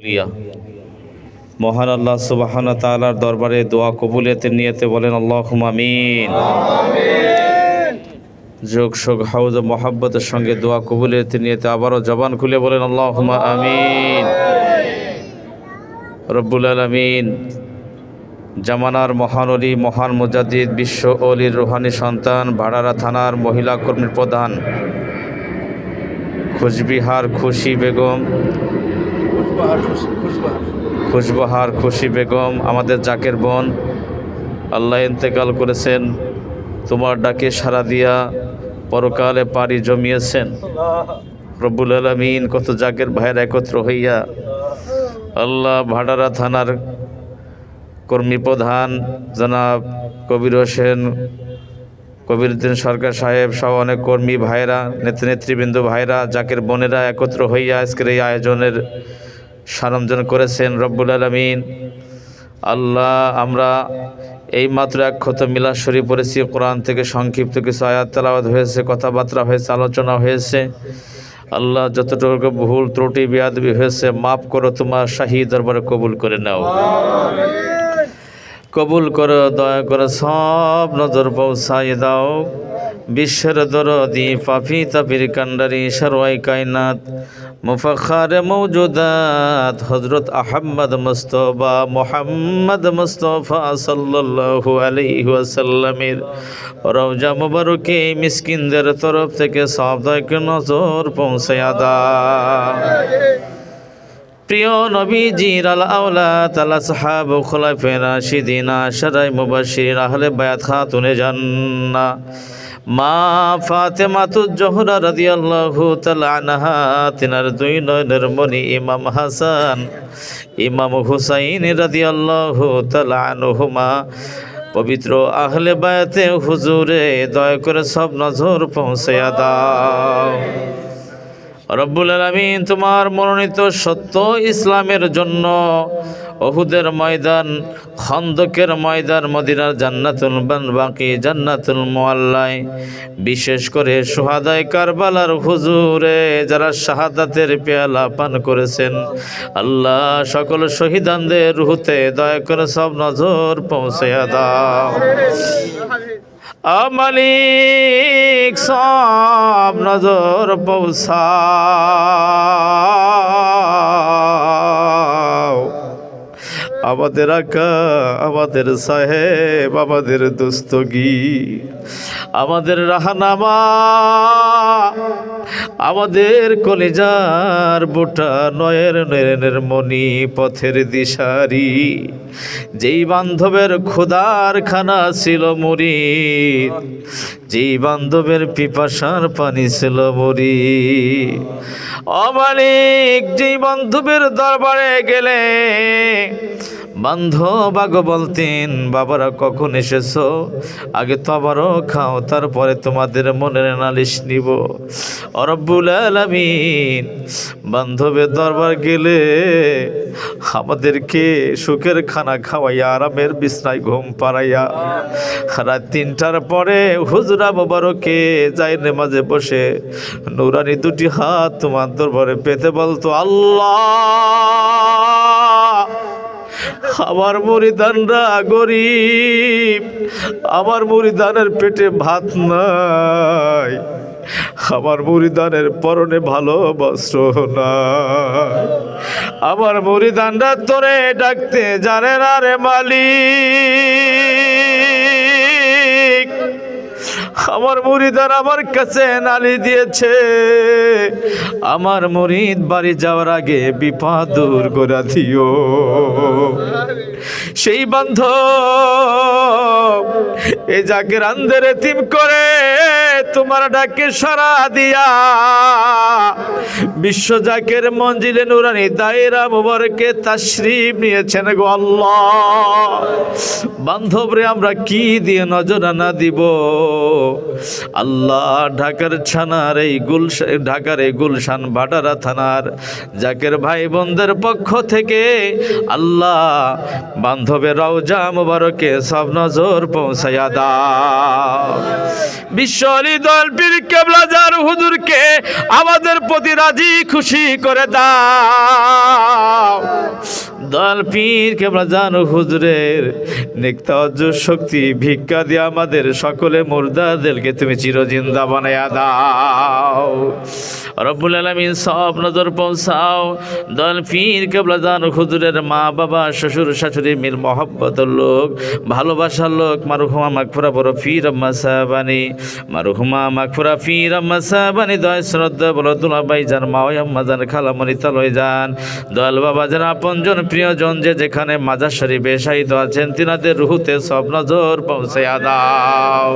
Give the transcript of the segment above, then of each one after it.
লিয়া মহান আল্লাহ সুবাহান তালার দরবারে দোয়া কবুলিয়তের নিয়েতে বলেন আল্লাহ আমিন। যোগ শোক হাউজ মোহাব্বতের সঙ্গে দোয়া কবুলিয়তের নিয়েতে আবারও জবান খুলে বলেন আল্লাহ আমিন। রব্বুল আলমিন জামানার মহান অলি মহান মুজাদিদ বিশ্ব অলির রুহানি সন্তান ভাড়ারা থানার মহিলা কর্মীর প্রধান খুশবিহার খুশি বেগম খুশবাহার, খুশি বেগম, আমাদের জাকের বোন, আল্লাহ ইন্তেকাল করেছেন, তোমার ডাকে সারা দিয়া পরকালে পাড়ি জমিয়েছেন। রব্বুল আলমিন, কত জাকের ভাইয়ের একত্র হইয়া আল্লাহ ভাডারা থানার কর্মী প্রধান জনাব কবির হোসেন কবিরউদ্দিন সরকার সাহেব সহ অনেক কর্মী ভাইরা নেত্রী নেতৃবৃন্দ ভাইরা জাকের বোনেরা একত্র হইয়া আজকের এই আয়োজনের সারঞ্জন করেছেন রব্বুল আলমিন। আল্লাহ, আমরা এই মাত্র এক ক্ষত মিলাদ শরীফ পড়েছি, কোরআন থেকে সংক্ষিপ্ত কিছু আয়াত তেলাওয়াত হয়েছে, কথাবার্তা হয়েছে, আলোচনা হয়েছে। আল্লাহ, যতটুকু ভুল ত্রুটি, বিয়াদবি হয়েছে, মাফ করো তোমার শাহী দরবারে কবুল করে নাও। কবুল করো, দয়া করে সব নজর পৌঁছাই দাও। বিশ্বের দরদি পাফি তাপির কান্ডারি সরওয়াই কায়নাত মুফাখার মৌজুদাত হজরত আহম্মদ মুস্তফা মোহাম্মদ মুস্তফা সাল্লাল্লাহু আলাইহি ওয়াসাল্লামের রওজা মুবারকে মিসকিনদের তরফ থেকে সব দয়কে নজর পৌঁছায়া দাও প্রিয় নবীজির আল আওলা তালা সাহাব খোলাফে রাশিদিন, আশরাই মুবাশির আহলে বায়াত খাতুনে জান্না মা ফাতেমাতু জোহরা রাদিয়াল্লাহু তাআলা আনহা, তিনার দুই নয়নের মনি ইমাম হাসান, ইমাম হুসাইন রাদিয়াল্লাহু তাআলা আনহুমা। পবিত্র আহলে বায়াতে হুজুরে, দয়া করে সব নজর পৌঁছায়া দাও। রব্বুল আলমিন তোমার মনোনীত সত্য ইসলামের জন্য অহুদের ময়দান, খন্দকের ময়দান, মদিনার জান্নাতুল বান, বাকি জান্নাতুল মোয়াল্লায় বিশেষ করে সোহাদায় কারবালার হুজুরে, যারা শাহাদাতের পেয়ালা পান করেছেন। আল্লাহ সকল শহীদানদের রুহুতে দয়া করে সব নজর পৌঁছে দাও। আমালিক সব নজর পৌঁছাও। আমাদের আকা আমাদের সাহেব আমাদের দোস্তগি আমাদের রাহানামা আমাদের কলেজার বোটা নয়ের নয়নের মণি পথের দিশারি। যেই বান্ধবের খোদার খানা ছিল মুড়ি যেই বান্ধবের পিপাসার পানি ছিল মুড়ি অমালিক যেই বান্ধবের দরবারে গেলে বান্ধব আগে বলতেন বাবারা কখন এসেছ? আগে তো আবারও খাও, তারপরে তোমাদের মনের নালিশ নিব। অরব্বুল আলামিন, বান্ধবের দরবার গেলে আমাদেরকে সুখের খানা খাওয়াইয়া, আরামের বিছনায় ঘুম পাড়াইয়া। রাত তিনটার পরে হুজুরা মোবারকে যাই মাঝে বসে, নুরানি দুটি হাত তোমার দরবারে পেতে বলতো, আল্লাহ! আমার মরিদানরা গরিব, আমার মরিদানের পেটে ভাত নাই, আমার মরিদানের পরনে ভালো বস্ত্র না আমার মরিদানরা তোরে ডাকতে জানে না রে মালিক। আমার মুরিদার আমার কাছে নালি দিয়েছে। আমার মুরিদ বাড়ি যাওয়ার আগে বিপদ দূর করে দিও। সেই বান্ধব, এ যাকে রান্ধের তিম করে তোমার ডাকে সারা দিয়া। বিশ্ব জাকের মঞ্জিলে নুরানি দায়রা মুবারকে তাশরিফ নিয়েছেন গো আল্লাহ। বান্ধবরে, আমরা কি দিয়ে নজরানা দিব? আল্লাহ, ঢাকার ছানার এই গুলশা ঢাকার এই গুলশান ভাটারা থানার জাকের ভাই বোনদের পক্ষ থেকে আল্লাহ বান্ধবের রওজা মুবারকে সব নজর পৌঁছাইয়া দাও। বিশ্ব দল পীর কেবলাজার হুজুরকে আমাদের প্রতি রাজি খুশি করে দাও। দল পীর, কেবলা জানো হুজুরের নেকতাজ্য শক্তি, ভিক্ষা দিয়ে আমাদের সকলে মুর্দাদেরকে তুমি চিরজিন্দা বানায়া দাও। রব্বুল আলমিন সব নজর পৌঁছাও। দল পীর, কেবলা জানো হুজুরের মা বাবা, শ্বশুর শাশুড়ি মিল মহব্বত লোক, ভালোবাসার লোক, মারুহুমা মাকফুরা বড় ফির আম্মা সাহাবানি, মারুহুমা মাকফুরা ফির আম্মা সাহাবানি দয় শ্রদ্ধা বলো দুলা ভাই যান মা ওই আম্মা যান খালামণি তালয় যান দয়াল বাবা যান আপনজন প্রিয়জন যে যেখানে মাজার শরীফে শাহিদ আছেন, তিনাদের রুহুতে সব নজর পৌঁছাইয়া দাও।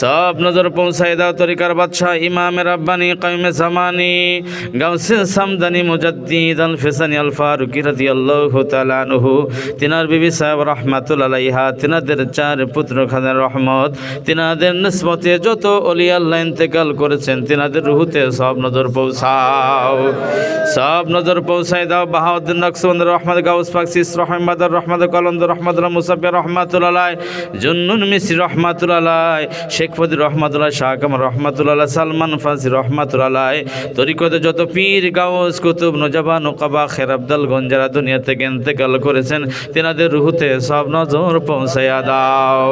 সব নজর পৌঁছাই দাও, তরিকার বাদশাহ ইমামে রাব্বানি কাইমে জামানি গাউসে সামদানি, মুজাদ্দিদ আল ফেসানি আল ফারুকি রাদিয়াল্লাহু তাআলা আনহু, তিনার বিবি সাহেব রাহমাতুল আলাইহা, তিনাদের চার পুত্র খানের রহমত, তিনাদের নিসবতে যত অলি আল্লাহ ইন্তেকাল করেছেন, তিনাদের রুহুতে সব নজর পৌঁছাও। সব নজর পৌঁছাই দাও, বাহাউদ্দিন নকশবন্দ রহমদ গাউস পাক, সিস রহমদ রহমদ কলন্দ রহমদুল্লাহ মুসাফির রহমাতুল্লাহ জুন্নুন মিসি রহমাতুল্লাহ শেখ ফদির রহমাতুল্লাহ শাহ কামাল রহমাতুল্লাহ সালমান ফাজি রহমাতুল্লাহ তরিকতে যত পীর গাউস, কুতুব নজাবা নোকাবা খের আবদাল গঞ্জারা দুনিয়া থেকে ইন্তেকাল করেছেন, তেনাদের রুহুতে সব নজর পৌঁছাইয়া দাও।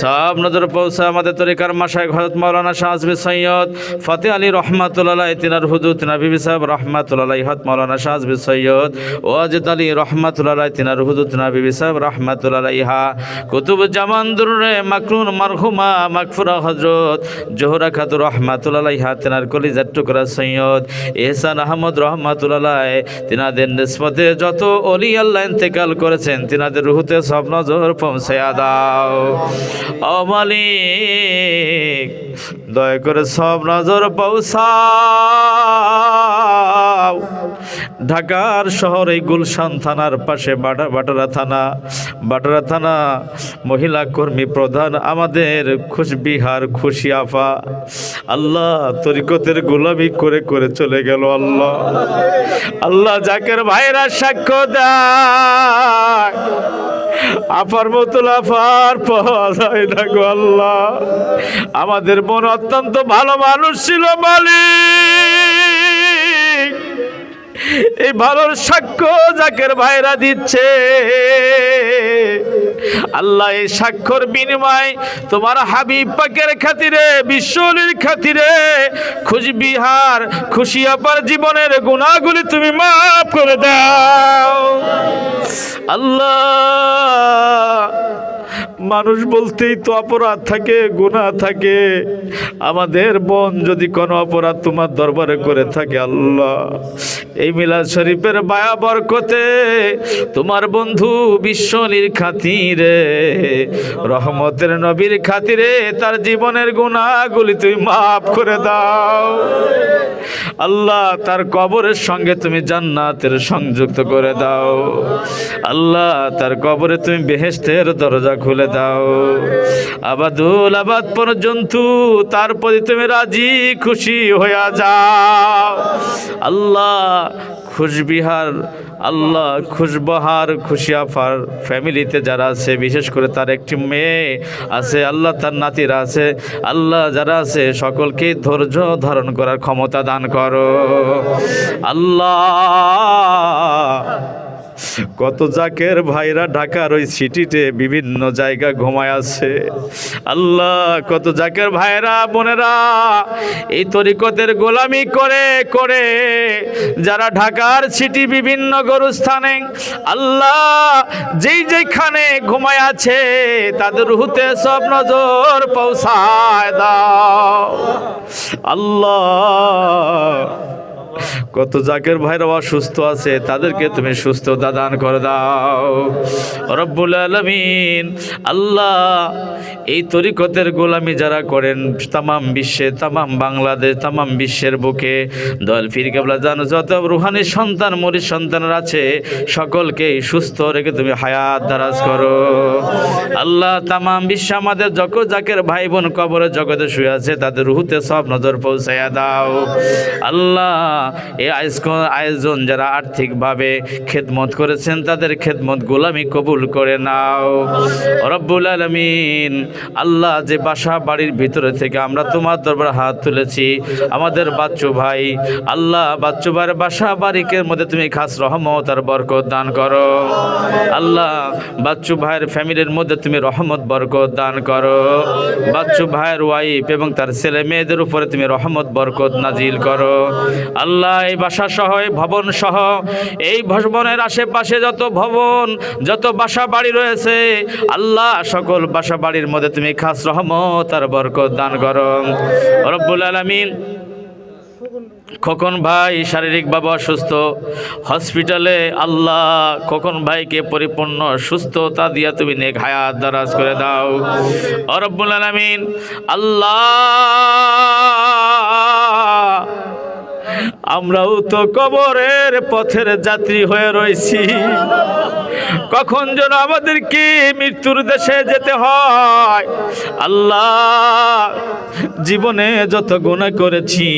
সব নজর পৌঁছা আমাদের তরিকার মাসায় হজরত মৌলানা শাহজবি সৈয়দ ফতে আলী রহমাতুল্লাহ তিনার হুদু তিনার বিবি সাহেব রহমাতুল্লাহ হত মৌলানা শাহজবি সৈয়দ ওয়াজেদ আলী রহমাতুল্লাহ, তিনার হুদু তিনার বিবি সাহেব রহমাতুল্লাহ ইহা কুতুব জামান দুরে মাকরুন, মারহুমা মাকফুরা হজরত জোহরা খাতুর রহমাতুল্লাহ ইহা তিনার কলিজার টুকরা সৈয়দ এহসান আহমদ রহমাতুল্লাহ তিনাদের নিসবতে যত অলি আল্লাহ ইন্তেকাল করেছেন, তিনাদের রুহুতে সব নজর পৌঁছায়া দাও। ও মালিক, দয়া করে সব নজর পৌঁছাও। ঢাকার শহরে গুলশান থানার পাশে বাটা বাটারা থানা। বাটারা থানা, মহিলা কর্মী প্রধান, আমাদের খুশবিহার খুশি আফা। আল্লাহ তরিকতের গোলামি করে করে চলে গেল আল্লাহ। আল্লাহ জাকের ভাইরা সাক্ষ্য দেয় আপার মতন আপার পাওয়া যায় আল্লাহ। আমাদের মন অত্যন্ত ভালো মানুষ ছিল মালিক। এই ভালোর সাক্ষ্য জাকের ভাইরা দিচ্ছে। আল্লাহ এই সাক্ষর বিনিময় তোমার হাবিব পাকের খাতিরে, বিশ্বলির খাতিরে খুশবিহার খুশি আপার জীবনের গুণাগুলি তুমি মাফ করে দাও। আল্লাহ মানুষ বলতেই তো অপরাধ থাকে, গুনাহ থাকে। আমাদের বোন যদি কোনো অপরাধ তোমার দরবারে করে থাকে, আল্লাহ। এই মিলাদ শরীফের বায়া বরকতে তোমার বন্ধু বিশ্বলির খাতিরে, রহমতের নবীর খাতিরে তার জীবনের গুণাগুলি তুমি মাফ করে দাও। আল্লাহ, তার কবরের সঙ্গে তুমি জান্নাতের সংযুক্ত করে দাও। আল্লাহ, তার কবরে তুমি বেহেস্তের দরজা খুলে দাও। আবাদুল আবাদ পর্যন্ত তার প্রতি তুমি রাজি, খুশি হইয়া যাও। আল্লাহ খুশবিহার, আল্লাহ খুশবহার, খুশিয়াফার ফ্যামিলিতে যারা আছে, বিশেষ করে তার একটি মেয়ে আছে, আল্লাহ তার নাতিরা আছে, আল্লাহ যারা আছে, সকলকে ধৈর্য ধারণ করার ক্ষমতা দান করো। আল্লাহ কত জাকের ভাইরা ঢাকার ওই সিটিতে বিভিন্ন জায়গা ঘুমায় আছে। আল্লাহ, কত জাকের ভাইরা, বোনেরা, এই তরিকতের গোলামি করে করে যারা ঢাকার সিটি বিভিন্ন গরুস্থানে, আল্লাহ, যেই যেখানে ঘুমায় আছে, তাদের রুহুতে সব নজর পৌঁছায় দাও। আল্লাহ কত জাকের ভাইরা অসুস্থ আছে, তাদেরকে তুমি সুস্থতা দান করে দাও। রব্বুল আলমিন, আল্লাহ, এই তরিকতের গোলামি যারা করেন, তামাম বিশ্বে, তামাম বাংলাদেশ, তামাম বিশ্বের বুকে দল ফির কেবলা জানো, যত রুহানি সন্তান মরির সন্তানরা আছে, সকলকেই সুস্থ রেখে তুমি হায়াত দারাজ করো। আল্লাহ, তামাম বিশ্ব আমাদের যত জাকের ভাই বোন কবরে জগতে শুয়ে আছে, তাদের রুহুতে সব নজর পৌঁছাইয়া দাও। আল্লাহ এই আয়োজন যারা আর্থিকভাবে খেদমত করেছেন, তাদের খেদমত গোলামি কবুল করে নাও। রব্বুল আলমিন, আল্লাহ যে বাসা বাড়ির ভিতরে থেকে আমরা তোমার দরবার হাত তুলেছি। আমাদের বাচ্চু ভাই, আল্লাহ বাচ্চু ভাইয়ের বাসা বাড়িকে মধ্যে তুমি খাস রহমত আর বরকত দান করো। আল্লাহ বাচ্চু ভাইয়ের ফ্যামিলির মধ্যে তুমি রহমত, বরকত দান করো। বাচ্চু ভাইয়ের ওয়াইফ এবং তার ছেলে মেয়েদের উপরে তুমি রহমত, বরকত নাজিল করো। আল্লাহ এই বাসা সহ ভবন সহ, এই ভবনের আশেপাশে যত ভবন, যত বাসা বাড়ি রয়েছে, আল্লাহ সকল বাসা বাড়ির মধ্যে তুমি খাস রহমত আর বরকত দান করো। রব্বুল আলমিন, খোকন ভাই শারীরিকভাবে অসুস্থ, হসপিটালে আল্লাহ খোকন ভাইকে পরিপূর্ণ সুস্থতা দিয়া তুমি নেক হায়াত দারাজ করে দাও। অরব্বুল আলমিন, আল্লাহ আমরাও তো কবরের পথের যাত্রী হয়ে রয়েছি কখন যেন আমাদেরকে মৃত্যুর দেশে যেতে হয়। আল্লাহ, জীবনে যত গুণা করেছি,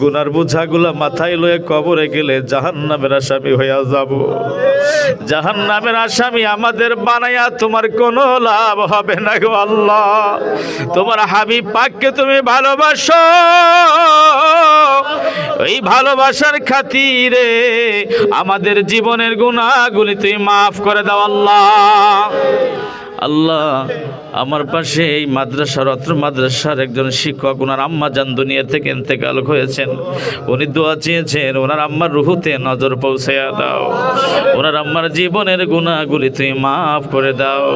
গুনার বোঝাগুলো মাথায় লয়ে কবরে গেলে জাহান নামের আসামি হইয়া যাব। জাহান নামের আসামি আমাদের বানাইয়া তোমার কোনো লাভ হবে না গো আল্লাহ। তোমার হাবিব পাককে তুমি ভালোবাসো। এই ভালোবাসার খাতিরে আমাদের জীবনের গুণাগুলি তুই মাফ করে দাও আল্লাহ। আল্লাহ আমার পাশে এই মাদ্রাসার অত্র মাদ্রাসার একজন শিক্ষক, ওনার আম্মা জান দুনিয়া থেকে ইন্তেকাল হয়েছেন। উনি দোয়া চেয়েছেন, ওনার আম্মার রুহুতে নজর পৌঁছাইয়া দাও। ওনার আম্মার জীবনের গুণাগুলি তুমি মাফ করে দাও।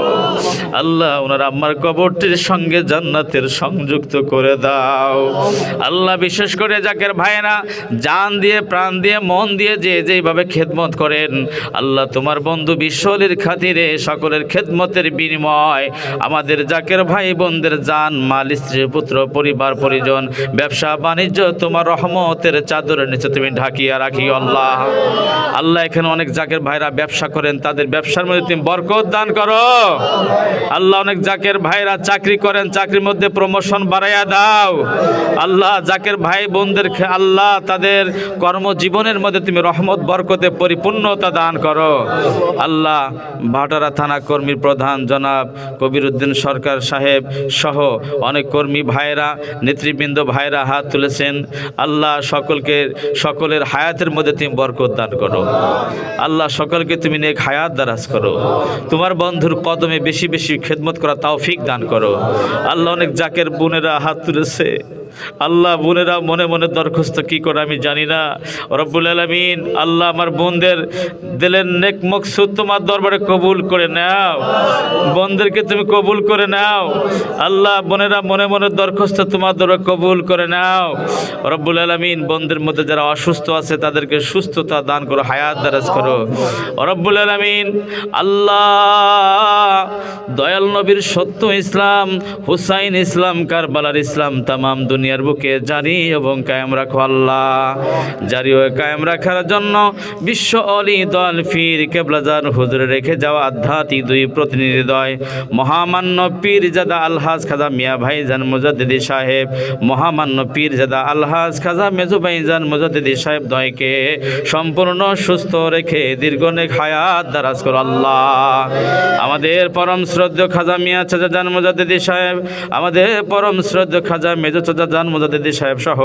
আল্লাহ ওনার আম্মার কবরটির সঙ্গে জান্নাতের সংযুক্ত করে দাও। আল্লাহ বিশেষ করে জাকের ভাইয়েরা, জান দিয়ে, প্রাণ দিয়ে, মন দিয়ে যে যেইভাবে খেদমত করেন, আল্লাহ তোমার বন্ধু বিশ্বলির খাতিরে সকলের খেদমতের বিনিময় আমাদের জাকের ভাই বোনদের জান মাল স্ত্রী, পুত্র, পরিবার, পরিজন, ব্যবসা, বাণিজ্য, তোমার রহমতের চাদরের নিচে তুমি ঢাকিয়া রাখি, আল্লাহ। আল্লাহ, এখানে অনেক জাকের ভাইরা ব্যবসা করেন, তাদের ব্যবসার মধ্যে তুমি বরকত দান করো। আল্লাহ, অনেক জাকের ভাইরা চাকরি করেন, চাকরির মধ্যে প্রমোশন বাড়াইয়া দাও। আল্লাহ, জাকের ভাই বোনদের আল্লাহ, তাদের কর্মজীবনের মধ্যে তুমি রহমত, বরকতে পরিপূর্ণতা দান করো। আল্লাহ, ভাটারা থানা কর্মীর প্রধান জনাব কবির উদ্দিন সরকার সাহেব সহ অনেক কর্মী ভাইরা নেতৃবৃন্দ ভাইরা হাত তুলেছেন। আল্লাহ সকলকে, সকলের হায়াতের মধ্যে তুমি বরকত দান করো। আল্লাহ সকলকে তুমি নেক হায়াত দারাজ করো। তোমার বন্ধুর কদমে বেশি বেশি খেদমত করা তাওফিক দান করো। আল্লাহ অনেক জাকের বোনেরা হাত তুলেছে। আল্লাহ বোনেরা মনে মনে দরখাস্ত কি করে আমি জানি না। রব্বুল আলমিন আল্লাহ আমার বোনদের দিলেন নেক মকসুদ তোমার দরবারে কবুল করে নাও। বোনদেরকে তুমি কবুল করে নাও। আল্লাহ বোনেরা মনে মনে দরখাস্ত তোমার দরবারে কবুল করে নাও। রব্বুল আলমিন বোনদের মধ্যে যারা অসুস্থ আছে তাদেরকে সুস্থতা দান করো, হায়াত দারাজ করো। রব্বুল আলমিন আল্লাহ দয়াল নবীর সত্য ইসলাম, হুসাইন ইসলাম, কারবালার ইসলাম, তামাম দুনিয়ার বুকে জারি এবং কায়েম রাখো আল্লাহ। জারি ও কায়েম রাখার জন্য বিশ্ব অলি দল ফির কেবলাজার হুজুরে রেখে যাওয়া আধ্যাত্মিক দুই প্রতিনিধি দয় মহামান্য পীর জাদা আলহাজ খাজা মিয়া ভাইজান মুজাদ্দিদি সাহেব। মহামান্য পীর জাদা আলহাজ খাজা মেজু ভাইজান মুজাদ্দিদি সাহেব দয়কে সম্পূর্ণ সুস্থ রেখে দীর্ঘনেক হায়াত দারাজ করো আল্লাহ। আমাদের পরম শ্রদ্ধ খাজা মিয়া চাচা জান মুজাদ্দিদি সাহেব, আমাদের পরম শ্রদ্ধ খাজা মেজো চাচা জান মুজাদ্দিদি সাহেব সহ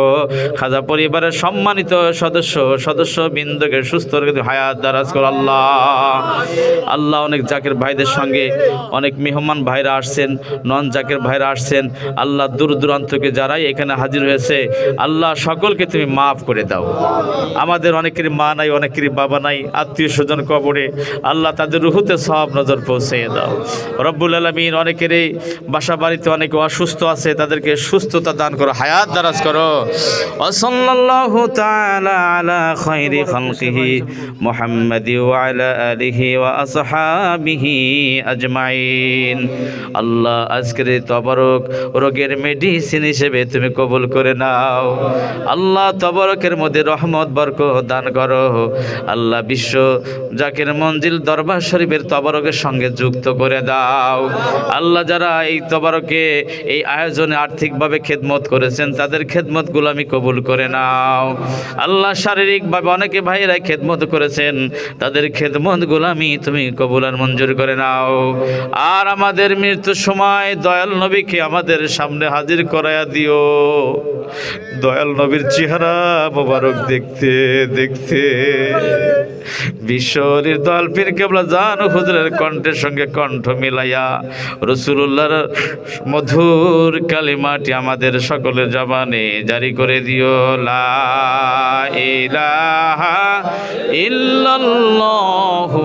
খাজা পরিবারের সম্মানিত সদস্য সদস্য বৃন্দকে সুস্থ হায়াত দারাজ করো আল্লাহ। আল্লাহ অনেক জাকের ভাইদের সঙ্গে অনেক মেহমান ভাইরা আসছেন, নন জাকের ভাইরা আসছেন। আল্লাহ দূর দূরান্ত থেকে যারাই এখানে হাজির হয়েছে, আল্লাহ সকলকে তুমি মাফ করে দাও। আমাদের অনেকেরই মা নাই অনেকেরই বাবা নাই, আত্মীয় স্বজন কবরে আল্লাহ তাদের রুহুতে সব নজর পৌঁছে দাও। রব্বুল আলমিন অনেকেরই বাসা বাড়িতে অনেকে অসুস্থ আছে, তাদেরকে সুস্থতা দান করো। হায়াত দারাজ করো। ওসল্লাল্লাহু তাআলা আলা খাইরি খালকিহি মুহাম্মাদি ওয়া আলা আলিহি ওয়া আসহাবিহি আজমাইন। আল্লাহ, আজকের তবরক রোগের মেডিসিন হিসেবে তুমি কবুল করে নাও। আল্লাহ, তবরকের মধ্যে রহমত, বরকত দান করো। আল্লাহ, বিশ্ব জাকের মঞ্জিল দরবার শরীফের তবরকের সঙ্গে যুক্ত করে দাও। আল্লাহ, যারা এই তবরকে, এই আয়োজনে আর্থিকভাবে খেদমত করেছেন তাদের খেদমত আমি কবুল করে নাও। আল্লাহ শারীরিকভাবে অনেকে ভাইরা খেদমত করেছেন, তাদের খেদমত গুলামি তুমি কবুল আর মঞ্জুর করে নাও। আর আমাদের মৃত্যুর সময় দয়াল নবীকে আমাদের সামনে হাজির করায়া দিও। দয়াল নবীর চেহারা মোবারক দেখতে দেখতে। বিশ্বরীর দয়াল পীর কেবলা জান হুজুরের কণ্ঠের সঙ্গে কণ্ঠ মিলাইয়া রসুল্লাহর মধুর কালিমাটি আমাদের সকলের জবানে জারি করে দিও লা ইলাহা ইল্লাল্লাহু